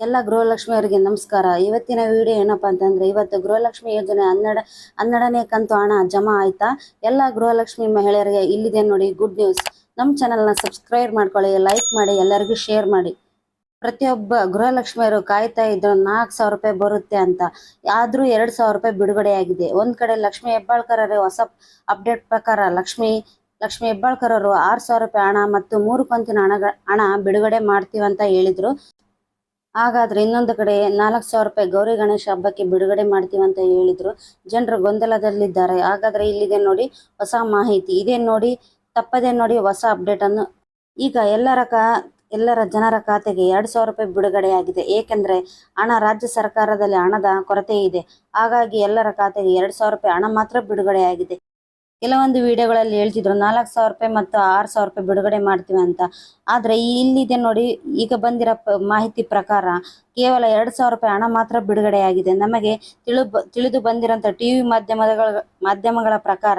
ಎಲ್ಲ ಗೃಹಲಕ್ಷ್ಮಿ ಅವರಿಗೆ ನಮಸ್ಕಾರ. ಇವತ್ತಿನ ವಿಡಿಯೋ ಏನಪ್ಪಾ ಅಂತಂದ್ರೆ, ಇವತ್ತು ಗೃಹಲಕ್ಷ್ಮಿ ಯೋಜನೆ ಹನ್ನೆರಡ, ಹನ್ನೆರಡನೇ ಕಂತು ಹಣ ಜಮಾ ಆಯ್ತಾ? ಎಲ್ಲ ಗೃಹಲಕ್ಷ್ಮಿ ಮಹಿಳೆಯರಿಗೆ ಇಲ್ಲಿದೆ ನೋಡಿ ಗುಡ್ ನ್ಯೂಸ್ ನಮ್ಮ ಚಾನಲ್ನ ಸಬ್ಸ್ಕ್ರೈಬ್ ಮಾಡ್ಕೊಳ್ಳಿ ಲೈಕ್ ಮಾಡಿ, ಎಲ್ಲರಿಗೂ ಶೇರ್ ಮಾಡಿ. ಪ್ರತಿಯೊಬ್ಬ ಗೃಹಲಕ್ಷ್ಮಿಯರು ಕಾಯ್ತಾ ಇದ್ರು ನಾಲ್ಕು ಸಾವಿರ ರೂಪಾಯಿ ಬರುತ್ತೆ ಅಂತ. ಆದ್ರೂ ಎರಡ್ ಸಾವಿರ ರೂಪಾಯಿ ಬಿಡುಗಡೆ ಆಗಿದೆ. ಒಂದ್ ಕಡೆ ಲಕ್ಷ್ಮಿ ಹೆಬ್ಬಾಳ್ಕರ್ ಹೊಸ ಅಪ್ಡೇಟ್ ಪ್ರಕಾರ ಲಕ್ಷ್ಮಿ ಲಕ್ಷ್ಮಿ ಹೆಬ್ಬಾಳ್ಕರ್ ಅವರು ಆರ್ ಸಾವಿರ ರೂಪಾಯಿ ಹಣ ಮತ್ತು ಮೂರು ಕಂತಿನ ಹಣ ಹಣ ಬಿಡುಗಡೆ ಮಾಡ್ತೀವಂತ ಹೇಳಿದ್ರು. ಹಾಗಾದ್ರೆ ಇನ್ನೊಂದು ಕಡೆ ನಾಲ್ಕು ಸಾವಿರ ರೂಪಾಯಿ ಗೌರಿ ಗಣೇಶ ಹಬ್ಬಕ್ಕೆ ಬಿಡುಗಡೆ ಮಾಡ್ತೀವಿ ಅಂತ ಹೇಳಿದ್ರು. ಜನರು ಗೊಂದಲದಲ್ಲಿದ್ದಾರೆ. ಹಾಗಾದ್ರೆ ಇಲ್ಲಿದೆ ನೋಡಿ ಹೊಸ ಮಾಹಿತಿ. ಇದೇ ನೋಡಿ, ತಪ್ಪದೆ ನೋಡಿ ಹೊಸ ಅಪ್ಡೇಟ್ ಅನ್ನು. ಈಗ ಎಲ್ಲರ ಕಾ, ಎಲ್ಲರ ಜನರ ಖಾತೆಗೆ ಎರಡು ಸಾವಿರ ರೂಪಾಯಿ ಬಿಡುಗಡೆಯಾಗಿದೆ. ಏಕೆಂದ್ರೆ ಹಣ ರಾಜ್ಯ ಸರ್ಕಾರದಲ್ಲಿ ಹಣದ ಕೊರತೆ ಇದೆ. ಹಾಗಾಗಿ ಎಲ್ಲರ ಖಾತೆಗೆ ಎರಡು ಸಾವಿರ ರೂಪಾಯಿ ಹಣ ಮಾತ್ರ ಬಿಡುಗಡೆಯಾಗಿದೆ. ಕೆಲವೊಂದು ವಿಡಿಯೋಗಳಲ್ಲಿ ಹೇಳ್ತಿದ್ರು, ನಾಲ್ಕು ಸಾವಿರ ರೂಪಾಯಿ ಮತ್ತು ಆರು ಸಾವಿರ ರೂಪಾಯಿ ಬಿಡುಗಡೆ ಮಾಡ್ತೀವಿ ಅಂತ. ಆದರೆ ಇಲ್ಲಿದೆ ನೋಡಿ, ಈಗ ಬಂದಿರೋ ಪ- ಮಾಹಿತಿ ಪ್ರಕಾರ ಕೇವಲ ಎರಡ್ ಸಾವಿರ ರೂಪಾಯಿ ಹಣ ಮಾತ್ರ ಬಿಡುಗಡೆಯಾಗಿದೆ ನಮಗೆ ತಿಳು ತಿಳಿದು ಬಂದಿರೋಂಥ ಟಿವಿ ಮಾಧ್ಯಮಗಳ ಮಾಧ್ಯಮಗಳ ಪ್ರಕಾರ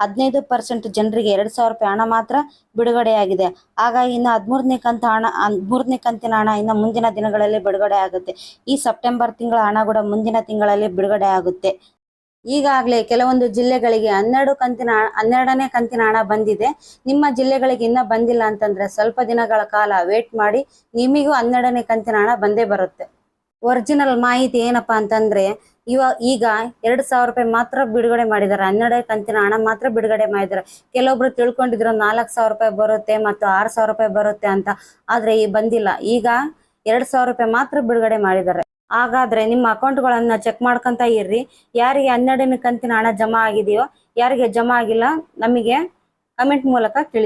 ಹದಿನೈದು ಪರ್ಸೆಂಟ್ ಜನರಿಗೆ ಎರಡ್ ಸಾವಿರ ರೂಪಾಯಿ ಹಣ ಮಾತ್ರ ಬಿಡುಗಡೆಯಾಗಿದೆ ಹಾಗಾಗಿ ಇನ್ನು ಹದಿಮೂರನೇ ಕಂತು ಹಣ, ಹದಿಮೂರನೇ ಕಂತಿನ ಹಣ ಇನ್ನು ಮುಂದಿನ ದಿನಗಳಲ್ಲಿ ಬಿಡುಗಡೆ ಆಗುತ್ತೆ. ಈ ಸೆಪ್ಟೆಂಬರ್ ತಿಂಗಳ ಹಣ ಕೂಡ ಮುಂದಿನ ತಿಂಗಳಲ್ಲಿ ಬಿಡುಗಡೆ ಆಗುತ್ತೆ. ಈಗಾಗಲೇ ಕೆಲವೊಂದು ಜಿಲ್ಲೆಗಳಿಗೆ ಹನ್ನೆರಡು ಕಂತಿನ ಹನ್ನೆರಡನೇ ಕಂತಿನ ಹಣ ಬಂದಿದೆ. ನಿಮ್ಮ ಜಿಲ್ಲೆಗಳಿಗೆ ಇನ್ನ ಬಂದಿಲ್ಲ ಅಂತಂದ್ರೆ ಸ್ವಲ್ಪ ದಿನಗಳ ಕಾಲ ವೇಟ್ ಮಾಡಿ, ನಿಮಗೂ ಹನ್ನೆರಡನೇ ಕಂತಿನ ಹಣ ಬಂದೇ ಬರುತ್ತೆ. ಒರಿಜಿನಲ್ ಮಾಹಿತಿ ಏನಪ್ಪಾ ಅಂತಂದ್ರೆ ಇವಾಗ ಈಗ ಎರಡ್ ಸಾವಿರ ರೂಪಾಯಿ ಮಾತ್ರ ಬಿಡುಗಡೆ ಮಾಡಿದ್ದಾರೆ. ಹನ್ನೆರಡು ಕಂತಿನ ಹಣ ಮಾತ್ರ ಬಿಡುಗಡೆ ಮಾಡಿದ್ದಾರೆ. ಕೆಲವೊಬ್ರು ತಿಳ್ಕೊಂಡಿದ್ರು ನಾಲ್ಕು ಸಾವಿರ ರೂಪಾಯಿ ಬರುತ್ತೆ ಮತ್ತು ಆರು ಸಾವಿರ ರೂಪಾಯಿ ಬರುತ್ತೆ ಅಂತ, ಆದ್ರೆ ಈ ಬಂದಿಲ್ಲ. ಈಗ ಎರಡ್ ಸಾವಿರ ರೂಪಾಯಿ ಮಾತ್ರ ಬಿಡುಗಡೆ ಮಾಡಿದ್ದಾರೆ. ಹಾಗಾದ್ರೆ ನಿಮ್ಮ ಅಕೌಂಟ್ಗಳನ್ನ ಚೆಕ್ ಮಾಡ್ಕೊಂತ ಇರ್ರಿ. ಯಾರಿಗೆ ಹನ್ನೆರಡನೇ ಕಂತಿನ ಹಣ ಜಮಾ ಆಗಿದೆಯೋ, ಯಾರಿಗೆ ಜಮಾ ಆಗಿಲ್ಲ, ನಮಗೆ ಕಮೆಂಟ್ ಮೂಲಕ ತಿಳಿಸಿ.